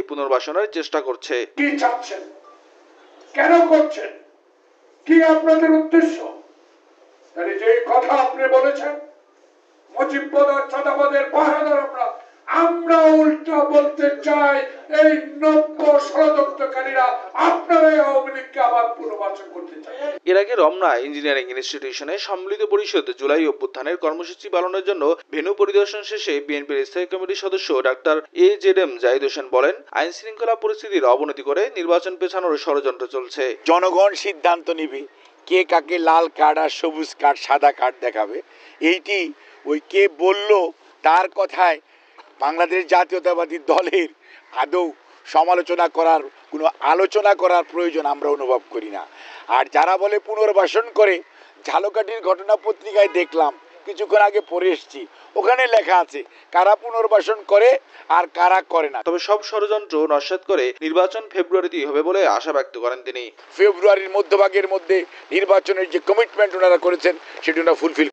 এই পুনর্বাসনের চেষ্টা করছে। কি চাচ্ছেন? কেন করছেন? কি আপনাদের উদ্দেশ্য? তাহলে যে কথা আপনি বলেছেন মুজিববাদ চাঁদাবাদের পাহাড়ের আমরা আমরা উল্টা বলতে চাই এই নব্য ষড়যন্ত্রকারীরা আপনারাই আওয়ামী লীগকে আবার পুনর্বাচন করতে চায় এর আগে রমনা ইঞ্জিনিয়ারিং ইনস্টিটিউশনে সম্মিলিত পরিষদ জুলাই অভ্যুত্থানের কর্মসূচি পালনের জন্য ভেন্যু পরিদর্শন শেষে বিএনপির স্থায়ী কমিটির সদস্য doctor A Z M Zahid Hossain বলেন আইন শৃঙ্খলা পরিস্থিতির অবনতি করে নির্বাচন পেছানোর ষড়যন্ত্র চলছে। জনগণ সিদ্ধান্ত নিবে কে কাকে লাল কার্ড আর সবুজ কার্ড সাদা কার্ড দেখাবে। এইটি ওই কে বলল তার কথায় বাংলাদেশ জাতীয়তাবাদী দলের আদৌ সমালোচনা করার কোনো আলোচনা করার প্রয়োজন আমরা অনুভব করি না। আর যারা বলে পুনর্বাসন করে ঝালকাঠির ঘটনা পত্রিকায় দেখলাম কিছুক্ষণ আগে পড়ে এসছি ওখানে লেখা আছে কারা পুনর্বাসন করে আর কারা করে না। তবে সব ষড়যন্ত্র নস্যাৎ করে নির্বাচন ফেব্রুয়ারিতেই হবে বলে আশা ব্যক্ত করেন তিনি। ফেব্রুয়ারির মধ্যভাগের মধ্যে নির্বাচনের যে কমিটমেন্ট ওনারা করেছেন সেটি ওনারা ফুলফিল